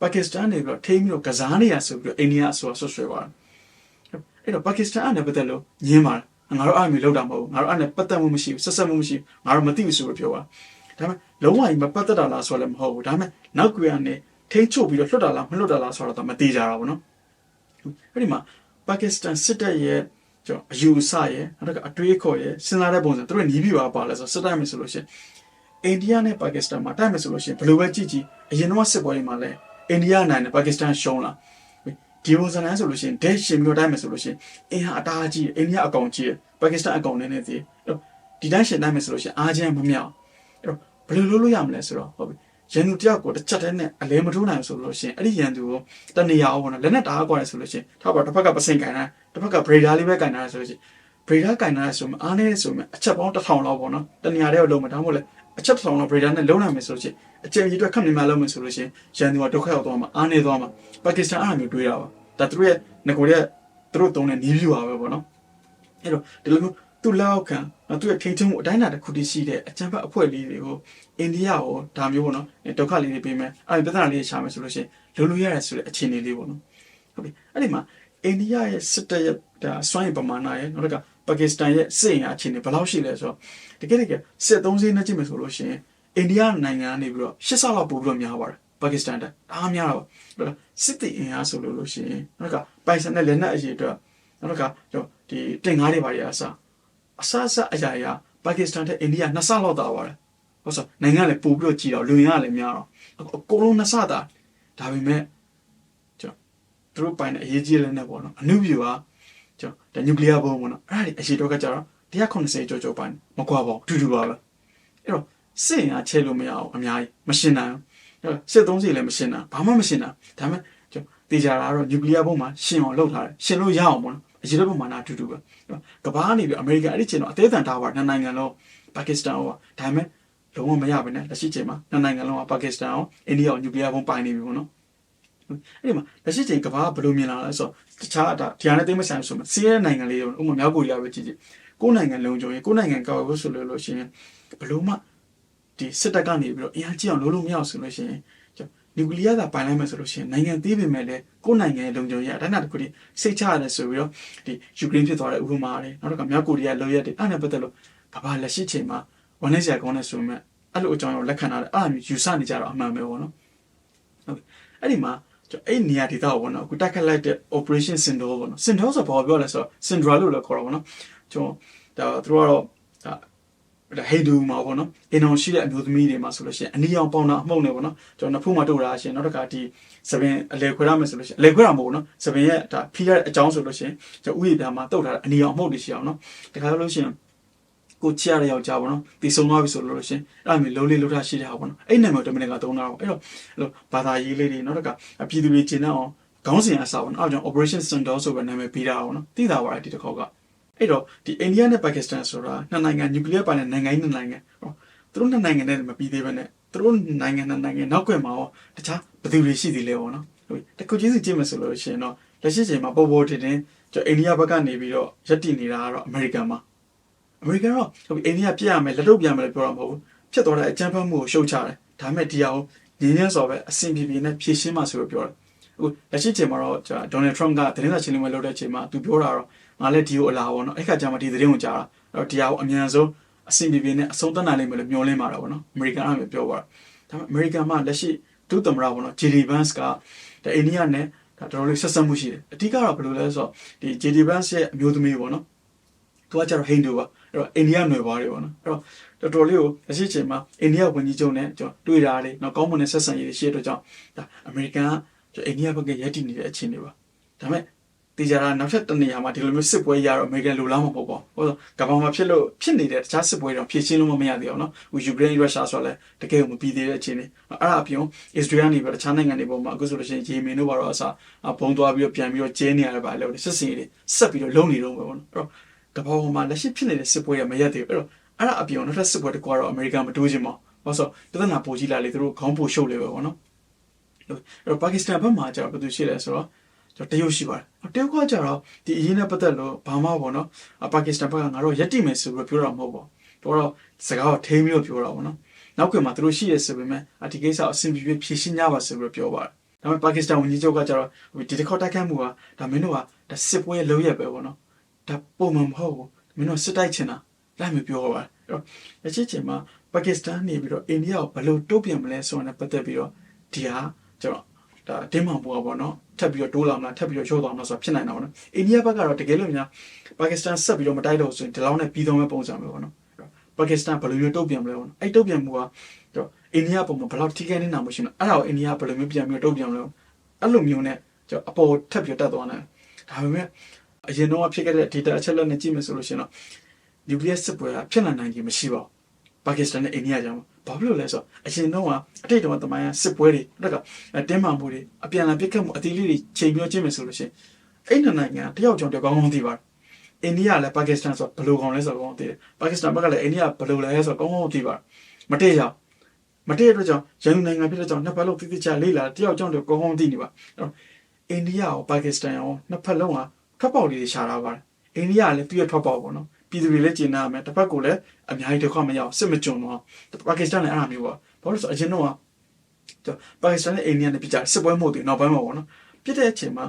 ပါကစ္စတန်နေပြီးတော့ထိန်းပြီးတော့ကစားနေရဆိုပြီးတော့အိန္ဒိယအစိုးရဆွဆွဲသွားတယ်။အဲ့တော့ပါကစ္စတန်အနေနဲ့ပတ်သက်လို့ညင်းပါတယ်။ငါတို့အားမျိုးလောက်တာမဟုတ်ဘူး။ငါတို့အားနဲ့ပတ်သက်မှုမရှိဘူးဆက်ဆက်မှုမရှိဘူး။ငါတို့မသိဘူးဆိုလို့ပြောတာ။ဒါပေမဲ့လုံးဝကြီးမပတ်သက်တာလားဆိုတော့လည်းမဟုတ်ဘူး။ဒါပေမဲ့နောက်ကွယ်ကနေထိန်းချုပ်ပြီးတော့လွတ်တာလားမလွတ်တာလားဆိုတော့မသိကြတာပေါ့နော်။အဲ့ဒီမှာပါကစ္စတန်စစ်တပ်ရဲ့ကျွန်တော်အယူအဆရဲ့နောက်တစ်ခါအတွေးခေါ်ရဲ့စဉ်းစားတဲ့ပုံစံသူတို့နီးပြီးပါပါလဲဆိုတော့စစ်တိုင်းမယ်ဆိုလို့ရှိရင်အိန္ဒိယနဲ့ပါကစ္စတန်မှာတိုက်မယ်ဆိုလို့ရှိရင်ဘယ်လိုပဲကြည့်ကြည့်အရင်တော့စစ်ပွဲတွေမှာလဲ အိန္ဒိယနိုင်တယ်ပါကစ္စတန်ရှုံးလာဒီပုံစံနဲ့ဆိုလို့ရှိရင်ဒက်ရှင်မျိုးတိုက်မယ်ဆိုလို့ရှိရင်အင်ဟာအတားကြီးအိန္ဒိယအကောင်ကြီးပါကစ္စတန်အကောင်နဲ့နေသေးဒီတိုင်းရှင်တိုက်မယ်ဆိုလို့ရှိရင်အားချင်းမမြောက်အဲ့တော့ဘယ်လိုလုပ်လို့ရမလဲဆိုတော့ဟုတ်ပြီရန်သူတယောက်ကိုတစ်ချက်တည်းနဲ့အလဲမထိုးနိုင်ဆိုလို့ရှိရင်အဲ့ဒီရန်သူကိုတနေရာအောင်ပေါ့နော်လက်နဲ့တားကွာတယ်ဆိုလို့ရှိရင်ထောက်ပါတစ်ဖက်ကပစင်ကန်တာတစ်ဖက်က breeder လေးပဲကန်တာဆိုလို့ရှိရင် breeder ကန်တာဆိုမှအားနေဆိုမှအချက်ပေါင်းတစ်ထောင်လောက်ပေါ့နော်တနေရာတည်းကိုလုံးမတောင်းမို့လဲ အချက်တစ်ထောင်လောက် breeder နဲ့လုံးနိုင်မယ်ဆိုလို့ရှိရင်အကျဉ်းကြီးအတွက်ခက်မြင်မှလုံးမယ်ဆိုလို့ရှိရင်ရန်သူကဒုက္ခရောက်သွားမှာအားနေသွားမှာပါကစ္စတန်အားမျိုးတွေးတာပါဒါသူတို့ရဲ့ငကိုရဲ့သူတို့တုံးတဲ့နီးဗျူပါပဲပေါ့နော်အဲ့တော့ဒီလိုမျိုးသူလောက်ခံသူရဲ့ထိန်းချုံမှုအတိုင်းအတာတစ်ခုတည်းရှိတဲ့အကြံဖတ်အဖွဲ့လေးတွေကိုအိန္ဒိယကိုဒါမျိုးပေါ့နော်ဒုက္ခလေးတွေပေးမယ်အဲ့ဒီပြဿနာလေးရှာမယ်ဆိုလို့ရှိရင်လုံလို့ရတယ်ဆိုတဲ့အခြေအနေလေးပေါ့နော်ဟုတ်ပြီအဲ့ဒီမှာအိန္ဒိယရဲ့စစ်တပ်ရဲ့ဒါစွမ်းရည်ပမာဏရဲ့နောက်တစ်ခါ ပါကစ္စတန်ရဲ့စစ်အင်အားအခြေအနေဘယ်လောက်ရှိလဲဆိုတော့တကယ်တကယ်စစ်သုံးစင်းနဲ့ကြည့်မယ်ဆိုလို့ရှိရင်အိန္ဒိယနိုင်ငံကနေပြီးတော့ရှစ်ဆလောက်ပို့ပြီးတော့များပါတယ်ပါကစ္စတန်တက်အားများတော့စစ်တီအင်အားဆိုလို့လို့ရှိရင်နောက်ကပိုင်ဆန်နဲ့လက်နက်အရေးအတွက်နောက်ကဒီတင်ငါးတွေပါရအစားအဆအဆအရာရာပါကစ္စတန်တက်အိန္ဒိယနှစ်ဆလောက်တာပါတယ်ဟုတ်ဆိုနိုင်ငံလည်းပို့ပြီးတော့ကြည်တော့လူရင်းကလည်းများတော့အကုန်လုံးနှစ်ဆတာဒါပေမဲ့ကျွန်တော်သူတို့ပိုင်တဲ့အရေးကြီးလည်းနဲ့ပေါ့နော်အနုပြူက ကျွန်တော်နျူကလ িয়ার ဘုံပေါ့နော်အဲ့ဒါတွေအရှိတော့ကကြတော့190ကျော်ကျော်ပိုင်းမကွာပါဘူးတူတူပါပဲအဲ့တော့စစ်ရင်ကချဲလို့မရအောင်အများကြီးမရှင်းနိုင်ဘူးစစ်သုံးစီလည်းမရှင်းတာဘာမှမရှင်းတာဒါပေမဲ့ကျွန်တော်တေချာတာကတော့နျူကလ িয়ার ဘုံမှာရှင်းအောင်လုပ်ထားတယ်ရှင်းလို့ရအောင်ပေါ့နော်အရေးတော့ပုံမှန်အတူတူပဲကဘာကနေပြီးအမေရိကန်အဲ့ဒီချိန်တော့အသေးအံထားပါနှစ်နိုင်ငံလုံးပါကစ္စတန်ဟောဒါပေမဲ့လုံးဝမရပါနဲ့လက်ရှိချိန်မှာနှစ်နိုင်ငံလုံးကပါကစ္စတန်အောင်အိန္ဒိယအောင်နျူကလ িয়ার ဘုံပိုင်နေပြီပေါ့နော် အဲ့ဒီမှာလက်ရှိချိန်ကဘာကဘယ်လိုမြင်လာလဲဆိုတော့တခြားဒါဒီဟာနဲ့သိမဆိုင်ဆိုမှစီးရဲနိုင်ငံလေးတွေဥပမာမြောက်ကိုရီးယားပဲကြည့်ကြည့်ကိုယ်နိုင်ငံလုံးကြုံရင်ကိုယ်နိုင်ငံကောက်ဖို့ဆိုလို့လို့ရှိရင်ဘယ်လိုမှဒီစစ်တပ်ကနေပြီးတော့အင်အားကြီးအောင်လုပ်လို့မရအောင်ဆိုလို့ရှိရင်နျူကလ িয়ার သာပိုင်လိုက်မယ်ဆိုလို့ရှိရင်နိုင်ငံသေးပေမဲ့လည်းကိုယ်နိုင်ငံရဲ့လုံခြုံရေးအတိုင်းအတာတစ်ခုတည်းစိတ်ချရတယ်ဆိုပြီးတော့ဒီယူကရိန်းဖြစ်သွားတဲ့ဥပမာတွေနောက်တော့မြောက်ကိုရီးယားလုံရက်တွေအဲ့နဲ့ပတ်သက်လို့ကမ္ဘာလက်ရှိချိန်မှာဝန်နေစရာကောင်းတဲ့ဆိုမှအဲ့လိုအကြောင်းအရာလက်ခံထားတယ်အဲ့လိုမျိုးယူဆနေကြတော့အမှန်ပဲပေါ့နော်ဟုတ်အဲ့ဒီမှာ ကျွန်တော်အဲ့နေရာဒေသကိုပေါ့နော်အခုတက်ခတ်လိုက်တဲ့ operation syndrome ပေါ့နော် syndrome ဆိုတော့ဘာပြောလဲဆိုတော့ syndrome လို့လည်းခေါ်တာပေါ့နော်ကျွန်တော်ဒါသူတို့ကတော့ဒါဟေဒူမှာပေါ့နော်အင်အောင်ရှိတဲ့အမျိုးသမီးတွေမှာဆိုလို့ရှိရင်အနီအောင်ပေါင်းတာအမှုန့်နေပေါ့နော်ကျွန်တော်နှစ်ဖူးမှာတို့တာရှင်နောက်တစ်ခါဒီသပင်အလဲခွဲရမယ်ဆိုလို့ရှိရင်အလဲခွဲတာမဟုတ်ဘူးနော်သပင်ရဲ့ဒါဖိရတဲ့အကြောင်းဆိုလို့ရှိရင်ကျွန်တော်ဥယျာဉ်ပြားမှာတုတ်ထားတဲ့အနီအောင်အမှုန့်တွေရှိအောင်နော်တခါလို့ရှိရင် ကိုချရတဲ့ယောက်ျားပေါ့နော်ဒီဆုံးသွားပြီဆိုလို့ရှိရင်အဲ့လိုမျိုးလုံးလေးလှုပ်ထားရှိတဲ့ဟာပေါ့နော်အဲ့နာမည်တမင်ကသုံးတာပေါ့အဲ့တော့အဲ့လိုဘာသာရေးလေးတွေနောက်တစ်ခါပြည်သူတွေကျင်တဲ့အောင်ခေါင်းစဉ်အစားပေါ့နော်အဲ့ကြောင့် operation center ဆိုတဲ့နာမည်ပေးတာပေါ့နော်သိတာပါဒီတစ်ခေါက်ကအဲ့တော့ဒီအိန္ဒိယနဲ့ပါကစ္စတန်ဆိုတာနှစ်နိုင်ငံနျူကလ িয়ার ပိုင်တဲ့နိုင်ငံနှစ်နိုင်ငံဟောသူတို့နှစ်နိုင်ငံနဲ့မပြီးသေးဘဲနဲ့သူတို့နိုင်ငံနှစ်နိုင်ငံနောက်ကွယ်မှာရောတခြားဘယ်သူတွေရှိသေးလဲပေါ့နော်ဟုတ်တခုချင်းစီကြည့်မယ်ဆိုလို့ရှိရင်တော့လက်ရှိချိန်မှာပေါ်ပေါ်တင်တင်ကျွန်အိန္ဒိယဘက်ကနေပြီးတော့ရက်တည်နေတာကတော့အမေရိကန်မှာ အမေရိကန်တော့ဟုတ်အိန္ဒိယပြရမယ်လက်တော့ပြရမယ်လို့ပြောတာမဟုတ်ဘူးဖြစ်သွားတဲ့အကြမ်းဖက်မှုကိုရှုတ်ချတယ်ဒါပေမဲ့ဒီဟာကိုငင်းရဆိုပဲအဆင်ပြေပြေနဲ့ဖြည့်ရှင်းမှဆိုလို့ပြောတယ်အခုလက်ရှိချိန်မှာတော့ကျွန်တော်ဒေါ်နယ်ထရန့်ကသတင်းစာရှင်းလင်းပွဲလုပ်တဲ့ချိန်မှာသူပြောတာတော့ငါလည်းဒီကိုအလားပေါ့နော်အဲ့ခါကျမှဒီသတင်းကိုကြားတာအဲ့တော့ဒီဟာကိုအမြန်ဆုံးအဆင်ပြေပြေနဲ့အဆုံးသတ်နိုင်လိမ့်မယ်လို့မျှော်လင့်ပါတော့ဗောနော်အမေရိကန်အမေပြောပါတာဒါပေမဲ့အမေရိကန်မှာလက်ရှိဒုသမ္မတဗောနော် JD Vance ကဒါအိန္ဒိယနဲ့ဒါတော်တော်လေးဆက်ဆက်မှုရှိတယ်အဓိကတော့ဘယ်လိုလဲဆိုတော့ဒီ JD Vance ရဲ့အမျိုးသမီးဗောနော်သူကကျတော့ဟိန္ဒူပါ အဲ့တော့အိန္ဒိယနွယ်ပွားတွေပေါ့နော်အဲ့တော့တော်တော်လေးကိုအရှိချိန်မှာအိန္ဒိယဝန်ကြီးချုပ်နဲ့ကျွန်တော်တွေ့တာလေနော်ကောင်းမွန်တဲ့ဆက်ဆံရေးတွေရှိတဲ့အတွက်ကြောင့်ဒါအမေရိကန်ကကျွန်တော်အိန္ဒိယဘက်ကရည်တည်နေတဲ့အခြေအနေပါဒါပေမဲ့တေချာတာနောက်ထပ်တစ်နေရာမှာဒီလိုမျိုးစစ်ပွဲရတော့အမေရိကန်လိုလားမှာမဟုတ်ပါဘူးဟုတ်ကဲ့ကမ္ဘာမှာဖြစ်လို့ဖြစ်နေတဲ့တခြားစစ်ပွဲတွေတော့ဖြည့်ရှင်းလို့မရသေးအောင်နော်ဟိုယူကရိန်းရုရှားဆိုတော့လည်းတကယ်ကိုမပြီးသေးတဲ့အခြေအနေအဲ့ဒါအပြင်အစ္စရေးကနေပြီးတခြားနိုင်ငံတွေပေါ်မှာအခုဆိုလို့ရှိရင်ယေမင်တို့ဘာတော့အစားဘုံသွားပြီးတော့ပြန်ပြီးတော့ကျင်းနေရတယ်ပါလေစစ်စင်တွေဆက်ပြီးတော့လုံနေတော့ပဲပေါ့နော်အဲ့တော့ ကမ္ဘာပေါ်မှာလက်ရှိဖြစ်နေတဲ့စစ်ပွဲတွေမရက်သေးဘူးအဲ့တော့အဲ့ဒါအပြင်နောက်ထပ်စစ်ပွဲတစ်ခုကတော့အမေရိကန်မတိုးချင်ပါဘူး။ဘာလို့ဆိုပြဿနာပိုကြီးလာလေသူတို့ခေါင်းပိုရှုပ်လေပဲပေါ့နော်။အဲ့တော့ပါကစ္စတန်ဘက်မှာကျတော့ဘယ်သူရှိလဲဆိုတော့ကျွန်တော်တရုတ်ရှိပါတယ်။တရုတ်ကကျတော့ဒီအရေးနဲ့ပတ်သက်လို့ဘာမှပေါ့နော်။ပါကစ္စတန်ဘက်ကငါတို့ရက်တိမယ်ဆိုပြီးပြောတာမဟုတ်ပါဘူး။တော့တော့စကားကိုထိန်းပြီးတော့ပြောတာပေါ့နော်။နောက်ကွယ်မှာသူတို့ရှိရဆိုပေမဲ့အဒီကိစ္စအဆင်ပြေပြေဖြေရှင်းကြပါဆိုပြီးပြောပါတယ်။ဒါပေမဲ့ပါကစ္စတန်ဝန်ကြီးချုပ်ကကျတော့ဒီတစ်ခေါက်တိုက်ခတ်မှုကဒါမင်းတို့ကဒါစစ်ပွဲလုံးရက်ပဲပေါ့နော်။ ဒါပုံမှန်မဟုတ်ဘူး။မင်းတို့စစ်တိုက်ချင်တာလိုက်မပြောပါဘူး။အဲ့တော့အချစ်ချင်းမှာပါကစ္စတန်နေပြီးတော့အိန္ဒိယကိုဘယ်လိုတုံ့ပြန်မလဲဆိုတာနဲ့ပတ်သက်ပြီးတော့ဒီဟာကျွန်တော်ဒါတင်းမှန်ပေါ်ပေါ့နော်ထပ်ပြီးတော့တိုးလာမလားထပ်ပြီးတော့လျှော့သွားမလားဆိုတာဖြစ်နိုင်တာပေါ့နော်အိန္ဒိယဘက်ကတော့တကယ်လို့များပါကစ္စတန်ဆက်ပြီးတော့မတိုက်တော့ဆိုရင်ဒီလောက်နဲ့ပြီးတော့မဲ့ပုံစံပဲပေါ့နော်ပါကစ္စတန်ဘယ်လိုမျိုးတုံ့ပြန်မလဲပေါ့နော်အဲ့တုံ့ပြန်မှုကကျွန်တော်အိန္ဒိယပုံမှာဘယ်လောက်ထိခိုက်နေတာမှရှိမလားအဲ့ဒါကိုအိန္ဒိယဘယ်လိုမျိုးပြန်ပြီးတော့တုံ့ပြန်မလဲအဲ့လိုမျိုးနဲ့ကျွန်တော်အပေါ်ထပ်ပြီးတော့တက်သွားနိုင်ဒါပေမဲ့ အရင်တော့ဖြစ်ခဲ့တဲ့ data အချက်လက်နဲ့ကြည့်မယ်ဆိုလို့ရှိရင်တော့နျူကလ িয়ার စစ်ပွဲကဖြစ်နိုင်နိုင်ခြင်းမရှိပါဘူးပါကစ္စတန်နဲ့အိန္ဒိယကြောင့်ဘာဖြစ်လို့လဲဆိုတော့အရင်တော့ကအတိတ်တော့တမိုင်းစစ်ပွဲတွေအဲ့ဒါကတင်းမာမှုတွေအပြန်အလှန်ပြစ်ခတ်မှုအသီးလေးတွေချိန်ပြောချင်းမယ်ဆိုလို့ရှိရင်အဲ့ဒီနိုင်ငံတယောက်ကြောင့်တယောက်ကောင်းကောင်းသိပါတယ်အိန္ဒိယလည်းပါကစ္စတန်ဆိုဘယ်လိုကောင်လဲဆိုတော့ကောင်းသိတယ်ပါကစ္စတန်ဘက်ကလည်းအိန္ဒိယဘယ်လိုလဲဆိုတော့ကောင်းကောင်းသိပါတယ်မတည့်ရမတည့်ရတဲ့ကြောင့်ရန်သူနိုင်ငံဖြစ်တဲ့ကြောင့်နှစ်ပတ်လုံးတိတိကျလေးလာတယောက်ကြောင့်တယောက်ကောင်းကောင်းသိနေပါအဲ့တော့အိန္ဒိယရောပါကစ္စတန်ရောနှစ်ဖက်လုံးက ထွက်ပေါက်လေးတွေရှာတာပါတယ်အိန္ဒိယကလည်းသူ့ရဲ့ထွက်ပေါက်ပေါ့နော်ပြည်သူတွေလည်းကျင်နာမယ်တစ်ဖက်ကိုလည်းအများကြီးဒုက္ခမရောက်စစ်မကြုံတော့ပါကစ္စတန်လည်းအဲ့လိုမျိုးပါဘာလို့ဆိုအရင်တော့ပါကစ္စတန်နဲ့အိန္ဒိယနဲ့ပြကြစစ်ပွဲမဟုတ်သေးနောက်ပိုင်းမှာပေါ့နော်ပြစ်တဲ့အချိန်မှာ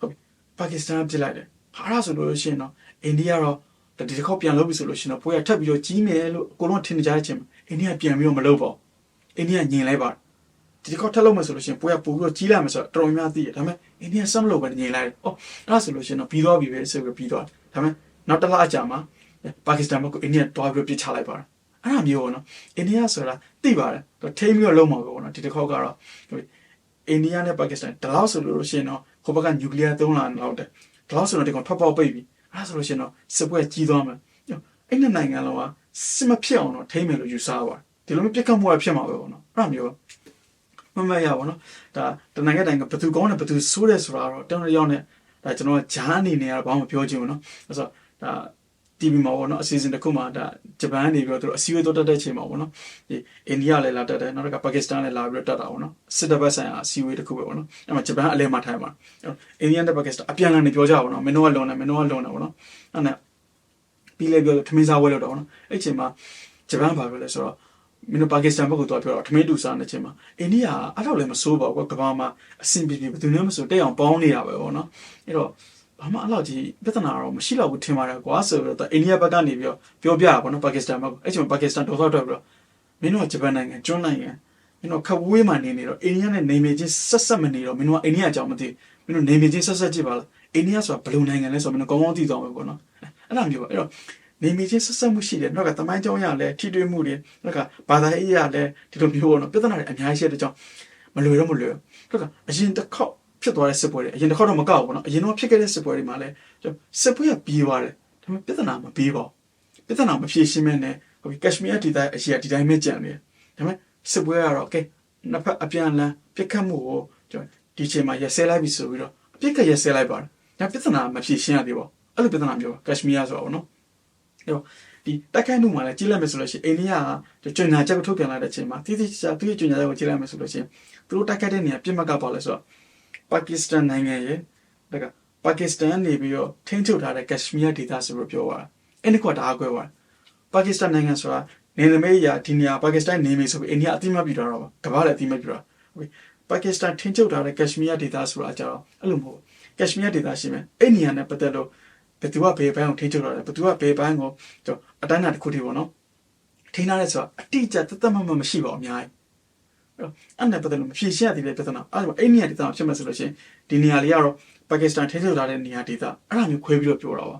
ဟုတ်ပါကစ္စတန်ကပြစ်လိုက်တယ်ဟာအဲ့ဆိုလို့ရှိရင်တော့အိန္ဒိယတော့ဒီတစ်ခေါက်ပြန်လုပ်ပြီဆိုလို့ရှိရင်တော့ပွဲကထပ်ပြီးတော့ကြီးမယ်လို့အကုန်လုံးထင်နေကြတဲ့အချိန်မှာအိန္ဒိယပြန်ပြီးတော့မလုပ်ပါဘူးအိန္ဒိယညင်လိုက်ပါဒီတစ်ခေါက်ထပ်လုပ်မယ်ဆိုလို့ရှိရင်ပွဲကပို့ပြီးတော့ကြီးလာမယ်ဆိုတော့တော်တော်များသိတယ်ဒါပေမဲ့ အိန္ဒိယစမ်းမလုပ်ပဲညင်လိုက်တယ်။အော်အဲ့ဒါဆိုလို့ရှိရင်တော့ပြီးသွားပြီပဲဆိုပြီးပြီးသွားတယ်။ဒါပေမဲ့နောက်တစ်လအကြာမှာပါကစ္စတန်ဘက်ကအိန္ဒိယတွားပြီးပြစ်ချလိုက်ပါတယ်။အဲ့ဒါမျိုးပေါ့နော်။အိန္ဒိယဆိုတာသိပါတယ်။သူထိမ့်ပြီးတော့လုံးမှာပဲပေါ့နော်။ဒီတစ်ခေါက်ကတော့အိန္ဒိယနဲ့ပါကစ္စတန်ဒီလောက်ဆိုလို့ရှိရင်တော့ဟိုဘက်ကနျူကလ িয়ার သုံးလာတော့တယ်။ဒီလောက်ဆိုတော့ဒီကောင်ထွက်ပေါက်ပိတ်ပြီ။အဲ့ဒါဆိုလို့ရှိရင်တော့စစ်ပွဲကြီးသွားမယ်။အဲ့နှစ်နိုင်ငံလုံးကစစ်မဖြစ်အောင်တော့ထိမ့်မယ်လို့ယူဆပါတယ်။ဒီလိုမျိုးပြစ်ခတ်မှုကဖြစ်မှာပဲပေါ့နော်။အဲ့ဒါမျိုး မမရပါတော့ဒါတနိုင်ငံတိုင်းကဘယ်သူကောင်းတယ်ဘယ်သူဆိုးတယ်ဆိုတာတော့တောင်းတယောက်နဲ့ဒါကျွန်တော်ဂျားအနေနဲ့ကတော့ဘာမှမပြောချင်ဘူးเนาะအဲ့ဆိုဒါ TV မှာပေါ့နော်အစီအစဉ်တစ်ခုမှာဒါဂျပန်နေပြီးတော့သူတို့အစည်းအဝေးတော့တက်တဲ့ချိန်မှာပေါ့နော်ဒီအိန္ဒိယလည်းလာတက်တယ်နောက်တစ်ခါပါကစ္စတန်လည်းလာပြီးတော့တက်တာပေါ့နော်စစ်တပ်ဘက်ဆိုင်ရာအစည်းအဝေးတစ်ခုပဲပေါ့နော်အဲ့မှာဂျပန်အလဲမှာထိုင်မှာအိန္ဒိယနဲ့ပါကစ္စတန်အပြန်အလှန်နေပြောကြပါတော့မင်းတို့ကလွန်တယ်မင်းတို့ကလွန်တယ်ပေါ့နော်အဲ့နဲ့ပြီးလဲပြောထမင်းစားဝဲလောက်တော့ပေါ့နော်အဲ့ချိန်မှာဂျပန်ဘာပြောလဲဆိုတော့ မင်းတို့ပါကစ္စတန်ဘက်ကိုတော့ပြောတော့ထမင်းတူစားနေချိန်မှာအိန္ဒိယအဲ့တော့လည်းမစိုးပါဘူးကဘာမှအဆင်ပြေပြေဘယ်သူမှမစိုးတက်အောင်ပေါင်းနေတာပဲပေါ့နော်အဲ့တော့ဘာမှအဲ့လောက်ကြီးပြဿနာတော့မရှိတော့ဘူးထင်ပါတယ်ကွာဆိုတော့အိန္ဒိယဘက်ကနေပြီးတော့ပြောပြတာပေါ့နော်ပါကစ္စတန်ဘက်အဲ့ချိန်မှာပါကစ္စတန်တော်တော်တော့ပြီးတော့မင်းတို့ကဂျပန်နိုင်ငံကျွန်းနိုင်ငံမင်းတို့ခဝေးမှနေနေတော့အိန္ဒိယနဲ့နေမြေချင်းဆက်ဆက်မနေတော့မင်းတို့ကအိန္ဒိယအကြောင်းမသိမင်းတို့နေမြေချင်းဆက်ဆက်ကြည့်ပါလားအိန္ဒိယဆိုတာဘယ်လိုနိုင်ငံလဲဆိုတော့မင်းတို့ကောင်းကောင်းသိသွားမှာပေါ့နော်အဲ့လိုမျိုးပေါ့အဲ့တော့ နေမီချင်းဆက်ဆက်မှုရှိတယ်နောက်ကတမိုင်းကြောင်းရလဲထိတွေ့မှုတွေနောက်ကဘာသာရေးရလဲဒီလိုမျိုးပေါ့နော်ပြဿနာတွေအများကြီးရှိတဲ့ကြောင့်မလွယ်တော့မလွယ်ဘူးနောက်ကအရင်တစ်ခေါက်ဖြစ်သွားတဲ့စစ်ပွဲတွေအရင်တစ်ခေါက်တော့မကောက်ဘူးနော်အရင်တော့ဖြစ်ခဲ့တဲ့စစ်ပွဲတွေမှာလဲစစ်ပွဲကပြီးသွားတယ်ဒါပေမဲ့ပြဿနာမပြီးပါဘူးပြဿနာမဖြေရှင်းမဲ့နဲ့ဟိုကက်ရှမီးယားဒေသအရှိအဒီတိုင်းပဲကြံနေတယ်ဒါပေမဲ့စစ်ပွဲကတော့ကဲနှစ်ဖက်အပြန်အလှန်ပြစ်ခတ်မှုကိုကျွန်တော်ဒီချိန်မှာရက်စဲလိုက်ပြီဆိုပြီးတော့အပြစ်ခတ်ရက်စဲလိုက်ပါတယ်ဒါပြဿနာမဖြေရှင်းရသေးပါဘူးအဲ့လိုပြဿနာမျိုးကက်ရှမီးယားဆိုတော့နော် အဲ့တော့ဒီတိုက်ခိုက်မှုမှာလည်းကြည့်လိုက်မယ်ဆိုလို့ရှိရင်အိန္ဒိယကကျွညာချက်ကိုထုတ်ပြန်လိုက်တဲ့အချိန်မှာတိတိကျကျသူ့ရဲ့ကျွညာချက်ကိုကြည့်လိုက်မယ်ဆိုလို့ရှိရင်သူတို့တိုက်ခိုက်တဲ့နေရာပြစ်မှတ်ကပါလဲဆိုတော့ပါကစ္စတန်နိုင်ငံရဲ့ဒါကပါကစ္စတန်နေပြီးတော့ထိန်းချုပ်ထားတဲ့ကက်ရှမီးယားဒေသဆိုပြီးပြောသွားတာအဲ့ဒီကွာဒါအကွဲသွားပါကစ္စတန်နိုင်ငံဆိုတာနေနမေးရာဒီနေရာပါကစ္စတန်နေမီဆိုပြီးအိန္ဒိယအတိမတ်ပြတော့ပါကမ္ဘာလည်းအတိမတ်ပြတော့ဟုတ်ပြီပါကစ္စတန်ထင်းချုပ်ထားတဲ့ကက်ရှမီးယားဒေသဆိုတာကြတော့အဲ့လိုမဟုတ်ဘူးကက်ရှမီးယားဒေသရှိမယ်အဲ့နေရာနဲ့ပတ်သက်လို့ ဘယ်သူကဘယ်ဘန်းကိုထင်းချုပ်ထားတယ်ဘယ်သူကဘယ်ဘန်းကိုကျွန်တော်အတိုင်းအတာတစ်ခုတည်းပေါ့နော်ထိန်းထားရဲဆိုတာအတိအကျတသက်မှတ်မှမရှိပါဘူးအများကြီးအဲ့နဲ့ပတ်သက်လို့မဖြေရှင်းရသေးတဲ့ပြဿနာအဲ့ဒါအဲ့နေရာဒေသမှာဖြစ်မှဆိုလို့ရှိရင်ဒီနေရာလေးကတော့ပါကစ္စတန်ထိန်းချုပ်ထားတဲ့နေရာဒေသအဲ့ဒါမျိုးခွဲပြီးတော့ပြောတာပါ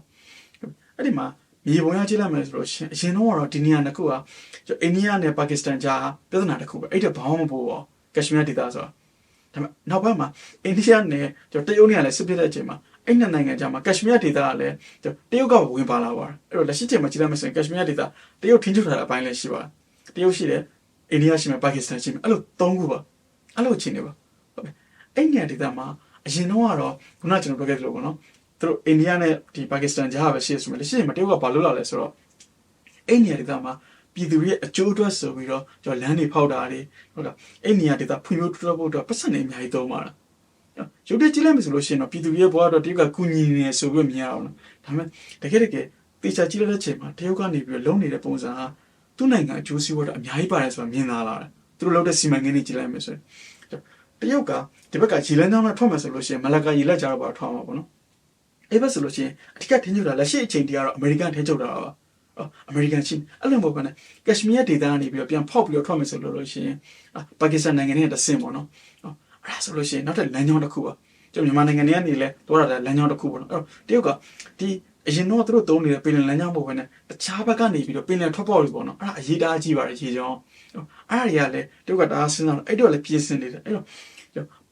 အဲ့ဒီမှာမြေပုံရကြည့်လိုက်မယ်ဆိုလို့ရှိရင်အရင်တော့ကတော့ဒီနေရာနှစ်ခုကကျွန်တော်အိန္ဒိယနဲ့ပါကစ္စတန်ကြားပြဿနာတစ်ခုပဲအဲ့ဒါဘာမှမပိုးပါကက်ရှမီးယားဒေသဆိုတာဒါပေမဲ့နောက်ပိုင်းမှာအိန္ဒိယနဲ့ကျွန်တော်တရုတ်နဲ့လည်းစစ်ဖြစ်တဲ့အချိန်မှာ အဲ့နှစ်နိုင်ငံကြားမှာကက်ရှမီးယားဒေသကလည်းကျွန်တော်တရုတ်ကဝင်ပါလာပါတယ်အဲ့တော့လက်ရှိချိန်မှာကြည့်လိုက်မယ်ဆိုရင်ကက်ရှမီးယားဒေသတရုတ်ထင်းချုပ်ထားတဲ့အပိုင်းလည်းရှိပါတယ်တရုတ်ရှိတယ်အိန္ဒိယရှိမယ်ပါကစ္စတန်ရှိမယ်အဲ့လိုသုံးခုပါအဲ့လိုချင်းနေပါဟုတ်ပြီအဲ့နေရာဒေသမှာအရင်တော့ကတော့ခုနကကျွန်တော်ပြောခဲ့သလိုပေါ့နော်သူတို့အိန္ဒိယနဲ့ဒီပါကစ္စတန်ကြားပဲရှိရဆိုမယ်လက်ရှိချိန်မှာတရုတ်ကဘာလုပ်လာလဲဆိုတော့အဲ့နေရာဒေသမှာပြည်သူတွေရဲ့အကျိုးအတွက်ဆိုပြီးတော့ကျွန်တော်လမ်းတွေဖောက်တာတွေဟုတ်လားအဲ့နေရာဒေသဖွံ့ဖြိုးတိုးတက်ဖို့အတွက်ပတ်စံတွေအများကြီးသုံးပါတာ ရုပ်တရက်ကြည့်လိုက်မယ်ဆိုလို့ရှိရင်တော့ပြည်သူတွေရဲ့ဘဝတော့တရုတ်ကကူညီနေဆိုပြီးမြင်ရအောင်နော်ဒါပေမဲ့တကယ်တကယ်တေချာကြည့်လိုက်တဲ့ချိန်မှာတရုတ်ကနေပြီးတော့လုံနေတဲ့ပုံစံဟာသူ့နိုင်ငံအကျိုးစီးပွားတော့အများကြီးပါတယ်ဆိုတာမြင်လာလာတယ်သူတို့လုပ်တဲ့စီမံကိန်းတွေကြည့်လိုက်မယ်ဆိုရင်တရုတ်ကဒီဘက်ကရေလန်းကြောင်းနဲ့ထွက်မယ်ဆိုလို့ရှိရင်မလကရေလက်ကြတော့ပါထွက်မှာပေါ့နော်အဲ့ဘက်ဆိုလို့ရှိရင်အထက်ကထင်းချုပ်တာလက်ရှိအချိန်တည်းကတော့အမေရိကန်ထင်းချုပ်တာပါအော်အမေရိကန်ချင်းအဲ့လိုမဟုတ်ဘဲနဲ့ကက်ရှမီးယားဒေသကနေပြီးတော့ပြန်ဖောက်ပြီးတော့ထွက်မယ်ဆိုလို့လို့ရှိရင်ပါကစ္စတန်နိုင်ငံနဲ့တဆင့်ပေါ့နော်အော်အဲ့ ဒါဆိုလို့ရှိရင်နောက်ထပ်လမ်းကြောင်းတစ်ခုပါကျွန်တော်မြန်မာနိုင်ငံထဲကနေလဲတော့တာလမ်းကြောင်းတစ်ခုပေါ့နော်အဲ့တော့တရုတ်ကဒီအရင်တော့သူတို့သုံးနေတဲ့ပင်လယ်လမ်းကြောင်းပုံပဲနဲ့တခြားဘက်ကနေပြီးတော့ပင်လယ်ထွက်ပေါ်လို့ပေါ့နော်အဲ့ဒါအရေးတားကြီးပါတယ်ရေကြောင်းအဲ့ဒါတွေကလည်းတရုတ်ကဒါစဉ်းစားတော့အဲ့တော့လည်းပြင်ဆင်နေတယ်အဲ့တော့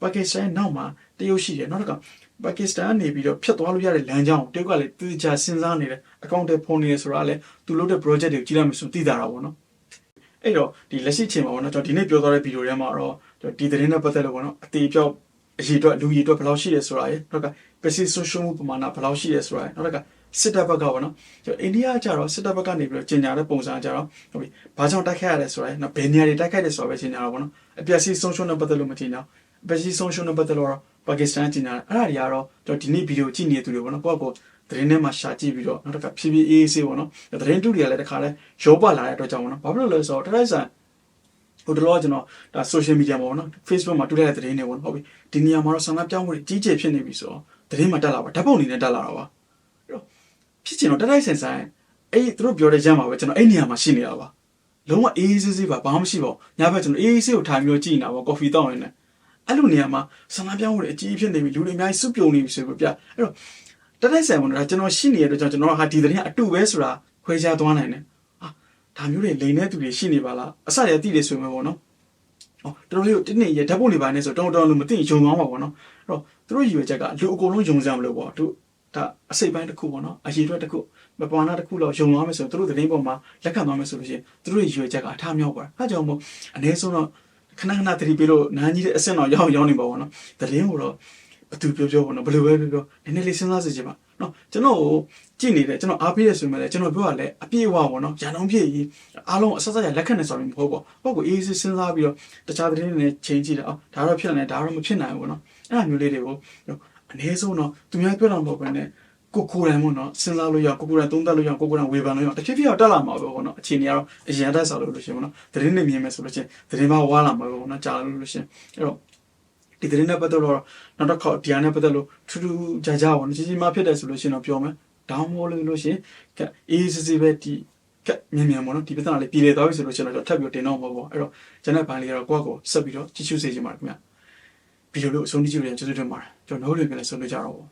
ပါကစ္စတန်နောက်မှာတရုတ်ရှိတယ်နောက်တစ်ခါပါကစ္စတန်ကနေပြီးတော့ဖြတ်သွားလို့ရတဲ့လမ်းကြောင်းတရုတ်ကလည်းသူချာစဉ်းစားနေတယ်အကောင့်တွေဖုန်းနေတယ်ဆိုတာလည်းသူလုပ်တဲ့ project တွေကိုကြည့်လိုက်မှဆိုသိတာတော့ဗောနော် အဲ့တော့ဒီလက်ရှိချိန်မှာဗောနော်ကျွန်တော်ဒီနေ့ပြောသွားတဲ့ဗီဒီယိုထဲမှာတော့ဒီသတင်းနဲ့ပတ်သက်လို့ဗောနော်အသေးပြောက်အရေးအတွက်လူကြီးအတွက်ဘယ်လောက်ရှိတယ်ဆိုတာရယ်နောက်ကပစ္စည်းဆုံးရှုံးမှုပမာဏဘယ်လောက်ရှိတယ်ဆိုတာရယ်နောက်ကစစ်တပ်ဘက်ကဗောနော်ကျွန်တော်အိန္ဒိယကျတော့စစ်တပ်ဘက်ကနေပြီးတော့ကျင်ညာတဲ့ပုံစံကျတော့ဟုတ်ပြီဘာကြောင့်တိုက်ခိုက်ရလဲဆိုတာရယ်နော်ဘယ်နေရာတွေတိုက်ခိုက်တယ်ဆိုတာပဲကျင်ညာတော့ဗောနော်အပျက်စီးဆုံးရှုံးတဲ့ပတ်သက်လို့မကျင်ညာအပျက်စီးဆုံးရှုံးတဲ့ပတ်သက်လို့တော့ပါကစ္စတန်ကျင်ညာအဲ့ဒါတွေကတော့ကျွန်တော်ဒီနေ့ဗီဒီယိုကြည့်နေတဲ့သူတွေဗောနော်ကိုယ့်ကို သတင်းထဲမှာရှာကြည့်ပြီးတော့နောက်တစ်ခါဖြည်းဖြည်းအေးအေးဆေးပေါ့နော်သတင်းတူတွေကလည်းတစ်ခါလဲရောပါလာတဲ့အတွက်ကြောင့်ပေါ့နော်ဘာဖြစ်လို့လဲဆိုတော့တရိုက်ဆန်ဟိုတလောကျွန်တော်ဒါ social media မှာပေါ့နော် Facebook မှာတွေ့တဲ့သတင်းတွေပေါ့နော်ဟုတ်ပြီဒီနေရာမှာတော့ဆန္ဒပြောင်းမှုတွေကြီးကျယ်ဖြစ်နေပြီဆိုတော့သတင်းမှာတက်လာပါဓာတ်ပုံအနေနဲ့တက်လာတာပါအဲ့တော့ဖြစ်ချင်တော့တရိုက်ဆန်ဆန်အဲ့သူတို့ပြောတဲ့ရမ်းမှာပဲကျွန်တော်အဲ့နေရာမှာရှိနေတာပါလုံးဝအေးအေးဆေးဆေးပါဘာမှမရှိပါဘူးညဘက်ကျွန်တော်အေးအေးဆေးကိုထိုင်ပြီးတော့ကြည့်နေတာပေါ့ကော်ဖီတောက်နေတယ်အဲ့လိုနေရာမှာဆန္ဒပြောင်းမှုတွေအကြီးဖြစ်နေပြီလူတွေအများကြီးစုပြုံနေပြီဆိုပြီးပြအဲ့တော့ တတိုက်ဆိုင်ဝင်တော့ကျွန်တော်ရှိနေတဲ့အတွက်ကြောင့်ကျွန်တော်ဟာဒီသတင်းအတူပဲဆိုတာခွဲခြားသွားနိုင်တယ်ဟာဒါမျိုးတွေလိန်တဲ့သူတွေရှိနေပါလားအစရတိတွေဆိုမှပေါ့နော်ဟောတော်တော်လေးတင်းနေရဓာတ်ပုံတွေပါနေဆိုတော်တော်လို့မသိယုံသွားမှာပေါ့နော်အဲ့တော့သူတို့ရည်ရွယ်ချက်ကလူအကုန်လုံးယုံကြမလို့ပေါ့သူဒါအစိတ်ပိုင်းတစ်ခုပေါ့နော်အရေးအတွက်တစ်ခုမပဝနာတစ်ခုလောက်ယုံသွားမယ်ဆိုသူတို့သတင်းပေါ်မှာလက်ခံသွားမယ်ဆိုလို့ရှိရင်သူတို့ရည်ရွယ်ချက်ကအထားမြောက်ပါအဲကြောင့်မို့အနည်းဆုံးတော့ခဏခဏသတိပေးလို့နားကြီးတဲ့အဆင့်တော့ရောက်ရောက်နေပါဘောနော်သတင်းကိုတော့ ဘသူပြောပြောပေါ့နော်ဘယ်လိုပဲပြောပြောနည်းနည်းလေးစဉ်းစားစီချင်ပါနော်ကျွန်တော်ကိုကြည့်နေတယ်ကျွန်တော်အားပေးရဆိုမှလည်းကျွန်တော်ပြောရလဲအပြည့်အဝပေါ့နော်ရန်အောင်ပြည့်ကြီးအားလုံးအဆက်ဆက်ရလက်ခံနေဆိုရင်မဟုတ်ပေါ့ပေါ့ကိုအေးအေးစဉ်းစားပြီးတော့တခြားသတင်းတွေနဲ့ချိန်ကြည့်တယ်အော်ဒါတော့ဖြစ်နေတယ်ဒါတော့မဖြစ်နိုင်ဘူးပေါ့နော်အဲ့လိုမျိုးလေးတွေကိုအနည်းဆုံးတော့သူများပြောတာမဟုတ်ဘဲနဲ့ကိုကိုယ်တိုင်ပေါ့နော်စဉ်းစားလို့ရကိုကိုယ်တိုင်သုံးသပ်လို့ရကိုကိုယ်တိုင်ဝေဖန်လို့ရတဖြည်းဖြည်းတော့တက်လာမှာပဲပေါ့နော်အခြေအနေကတော့အရင်တက်ဆော်လို့လို့ရှိရင်ပေါ့နော်သတင်းတွေမြင်မယ်ဆိုလို့ရှိရင်သတင်းပါဝါလာမှာပဲပေါ့နော်ကြားလို့လို့ရှိရင်အဲ့တော့ ဒီသတင်းနဲ့ပတ်သက်လို့နောက်တစ်ခေါက်ဒီဟာနဲ့ပတ်သက်လို့ထူးထူးခြားခြားပေါ့နော်ကြီးကြီးမားဖြစ်တယ်ဆိုလို့ရှိရင်တော့ပြောမယ်ဒါမှမဟုတ်လို့လို့ရှိရင်အေးစစ်စစ်ပဲဒီကမြင်မြန်ပေါ့နော်ဒီပြဿနာလေးပြည်လေသွားပြီဆိုလို့ရှိရင်တော့ထပ်ပြီးတင်တော့မှာပေါ့အဲ့တော့ဂျန်တဲ့ဘိုင်းလေးကတော့ကိုယ့်ကိုဆက်ပြီးတော့ကြည့်ရှုစေချင်ပါတယ်ခင်ဗျဗီဒီယိုလေးအဆုံးထိကြည့်ရရင်ကျေးဇူးတင်ပါတယ်ကျွန်တော်နှုတ်တွေကလည်းဆုံးဖြတ်ကြတော့ပေါ့